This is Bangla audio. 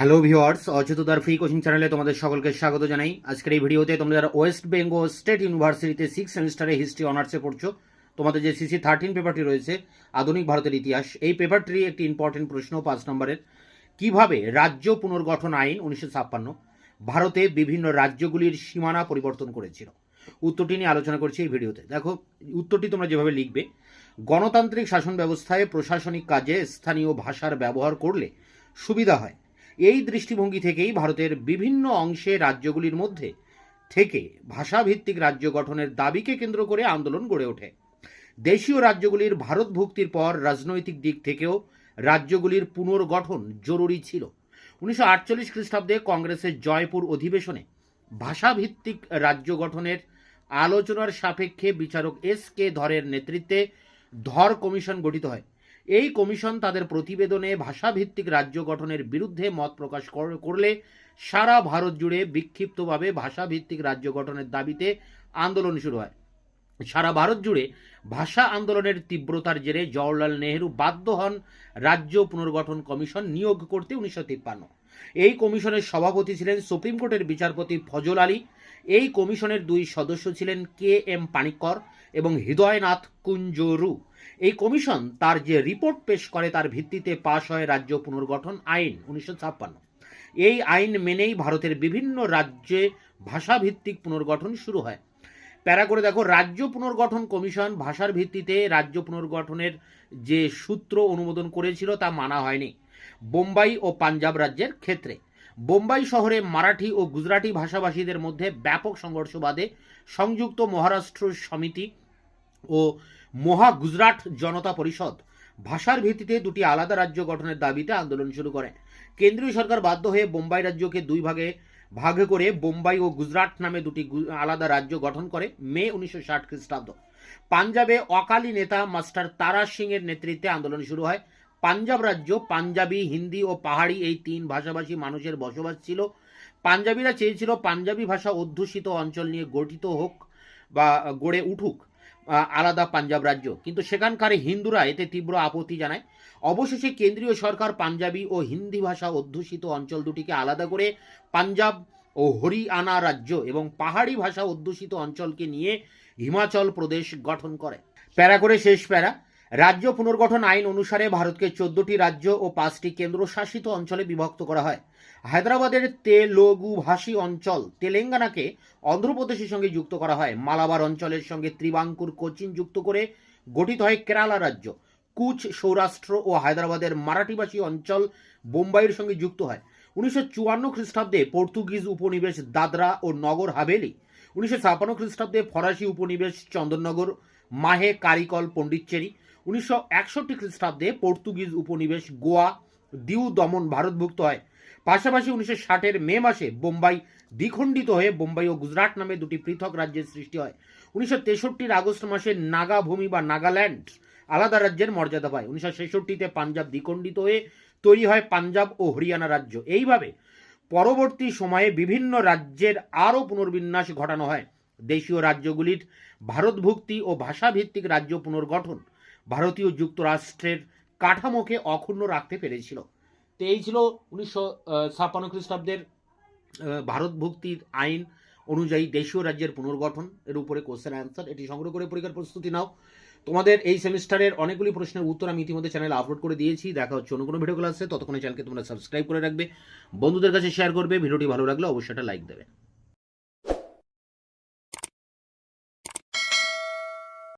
হ্যালো ভিওয়ার্স অচেতদার ফ্রি কোচিং চ্যানেলে তোমাদের সকলকে স্বাগত জানাই। আজকের এই ভিডিওতে তোমরা যারা ওয়েস্ট বেঙ্গল স্টেট ইউনিভার্সিটিতে সিক্স সেমিস্টারে হিস্ট্রি অনার্সে পড়ছো, তোমাদের যে সিসি থার্টিন পেপারটি রয়েছে, আধুনিক ভারতের ইতিহাস, এই পেপারটি একটি ইম্পর্টেন্ট প্রশ্ন পাঁচ নম্বরের। কীভাবে রাজ্য পুনর্গঠন আইন উনিশশো ছাপ্পান্ন, ভারতে বিভিন্ন রাজ্যগুলির সীমানা পরিবর্তন করেছিল? উত্তরটি নিয়ে আলোচনা করছি এই ভিডিওতে। দেখো, উত্তরটি তোমরা যেভাবে লিখবে, গণতান্ত্রিক শাসন ব্যবস্থায় প্রশাসনিক কাজে স্থানীয় ভাষার ব্যবহার করলে সুবিধা হয়। এই দৃষ্টিভঙ্গি থেকেই ভারতের বিভিন্ন অংশে রাজ্যগুলির মধ্যে থেকে ভাষাভিত্তিক রাজ্য গঠনের দাবিকে কেন্দ্র করে আন্দোলন গড়ে ওঠে। দেশীয় রাজ্যগুলির ভারত ভুক্তির পর রাজনৈতিক দিক থেকেও রাজ্যগুলির পুনর্গঠন জরুরি ছিল। উনিশশো আটচল্লিশ খ্রিস্টাব্দে কংগ্রেসের জয়পুর অধিবেশনে ভাষাভিত্তিক রাজ্য গঠনের আলোচনার সাপেক্ষে বিচারক এস কে ধরের নেতৃত্বে ধর কমিশন গঠিত হয়। এই কমিশন তাদের প্রতিবেদনে ভাষাভিত্তিক রাজ্য গঠনের বিরুদ্ধে মত প্রকাশ কর- করলে সারা ভারত জুড়ে বিক্ষিপ্তভাবে ভাষাভিত্তিক রাজ্য গঠনের দাবিতে আন্দোলন শুরু হয়। সারা ভারত জুড়ে ভাষা আন্দোলনের তীব্রতার জেরে জওহরলাল নেহরু বাধ্য হন রাজ্য পুনর্গঠন কমিশন নিয়োগ করতে উনিশশো তিপ্পান্ন। এই কমিশনের সভাপতি ছিলেন সুপ্রিম কোর্টের বিচারপতি ফজল আলী। এই কমিশনের দুই সদস্য ছিলেন কে এম পানিক্কর এবং হৃদয়নাথ কুঞ্জরু। এই কমিশন তার যে রিপোর্ট পেশ করে তার ভিত্তিতে পাশ হয় রাজ্য পুনর্গঠন আইন উনিশশো ছাপ্পান্ন। এই আইন মেনেই ভারতের বিভিন্ন রাজ্যে ভাষাভিত্তিক পুনর্গঠন শুরু হয়। প্যারা করে দেখো, রাজ্য পুনর্গঠন কমিশন ভাষার ভিত্তিতে রাজ্য পুনর্গঠনের যে সূত্র অনুমোদন করেছিল তা মানা হয়নি। বোম্বাই ও পাঞ্জাব রাজ্যের ক্ষেত্রে। বোম্বাই শহরে মারাঠি ও গুজরাটি ভাষাভাষীদের মধ্যে ব্যাপক সংঘর্ষ বাদে সংযুক্ত মহারাষ্ট্র সমিতি ও মহা গুজরাট জনতা পরিষদ ভাষার ভিত্তিতে দুটি আলাদা রাজ্য গঠনের দাবিতে আন্দোলন শুরু করে। কেন্দ্রীয় সরকার বাধ্য হয়ে বোম্বাই রাজ্যকে দুই ভাগে ভাগ করে বোম্বাই ও গুজরাট নামে দুটি আলাদা রাজ্য গঠন করে মে উনিশশো ষাট খ্রিস্টাব্দ। পাঞ্জাবে অকালি নেতা মাস্টার তারা সিং এর নেতৃত্বে আন্দোলন শুরু হয়। পাঞ্জাব রাজ্য পাঞ্জাবি, হিন্দি ও পাহাড়ি এই তিন ভাষাভাষী মানুষের বসবাস ছিল। পাঞ্জাবিরা চেয়েছিল পাঞ্জাবি ভাষা অধ্যুষিত অঞ্চল নিয়ে গঠিত হোক বা গড়ে উঠুক। আলাদা পাঞ্জাব রাজ্য। কিন্তু সেখানকার হিন্দুরা এতে তীব্র আপত্তি জানায়। অবশেষে কেন্দ্রীয় সরকার পাঞ্জাবি ও হিন্দি ভাষা অধ্যুষিত অঞ্চল দুটিকে আলাদা করে পাঞ্জাব ও হরিয়ানা রাজ্য এবং পাহাড়ি ভাষা অধ্যুষিত অঞ্চলকে নিয়ে হিমাচল প্রদেশ গঠন করে। প্যারা করে শেষ প্যারা। রাজ্য পুনর্গঠন আইন অনুসারে ভারতকে চোদ্দটি রাজ্য ও পাঁচটি কেন্দ্রশাসিত অঞ্চলে বিভক্ত করা হয়। হায়দ্রাবাদের তেলুগু ভাষী অঞ্চল তেলেঙ্গানাকে অন্ধ্রপ্রদেশের সঙ্গে যুক্ত করা হয়। মালাবার অঞ্চলের সঙ্গে ত্রিবাঙ্কুর, কোচিন যুক্ত করে গঠিত হয় কেরালা রাজ্য। কুচ, সৌরাষ্ট্র ও হায়দ্রাবাদের মারাঠিভাষী অঞ্চল বোম্বাইয়ের সঙ্গে যুক্ত হয়। উনিশশো চুয়ান্ন খ্রিস্টাব্দে পর্তুগিজ উপনিবেশ দাদরা ও নগর হাভেলি। উনিশশো ছাপান্ন খ্রিস্টাব্দে ফরাসি উপনিবেশ চন্দননগর, মাহে কারিকল, পণ্ডিচেরি। উনিশশো একষট্টি খ্রিস্টাব্দে পর্তুগিজ উপনিবেশ গোয়া, দিউ দমন ভারতভুক্ত হয়। পাশাপাশি উনিশশো ষাটের মে মাসে বোম্বাই দ্বিখণ্ডিত হয়ে বোম্বাই ও গুজরাট নামে দুটি পৃথক রাজ্যের সৃষ্টি হয়। উনিশশো তেষট্টির আগস্ট মাসে নাগা ভূমি বা নাগাল্যান্ড আলাদা রাজ্যের মর্যাদা পায়। উনিশশো ছেষট্টিতে পাঞ্জাব দ্বিখণ্ডিত হয়ে তৈরি হয় পাঞ্জাব ও হরিয়ানা রাজ্য। এইভাবে পরবর্তী সময়ে বিভিন্ন রাজ্যের আরও পুনর্বিন্যাস ঘটানো হয়। দেশীয় রাজ্যগুলির ভারতভুক্তি ও ভাষাভিত্তিক রাজ্য পুনর্গঠন ভারতীয় যুক্তরাষ্ট্রের কাঠামোকে অক্ষুণ্ণ রাখতে পেরেছিল। তো এই ছিল উনিশশো ছাপ্পান্ন খ্রিস্টাব্দের ভারত ভারতভুক্তির আইন অনুযায়ী দেশীয় রাজ্যের পুনর্গঠন এর উপরে কোশ্চেন অ্যান্সার এটি সংগ্রহ করে পরীক্ষার প্রস্তুতি নাও। তোমাদের এই সেমিস্টারের অনেকগুলি প্রশ্নের উত্তর আমি ইতিমধ্যে চ্যানেলে আপলোড করে দিয়েছি। দেখা হচ্ছে অন্য কোনো ভিডিও ক্লাসে ততক্ষণে চ্যানেলকে তোমরা সাবস্ক্রাইব করে রাখবে। বন্ধুদের কাছে শেয়ার করবে। ভিডিওটি ভালো লাগলে অবশ্যই একটা লাইক দেবে।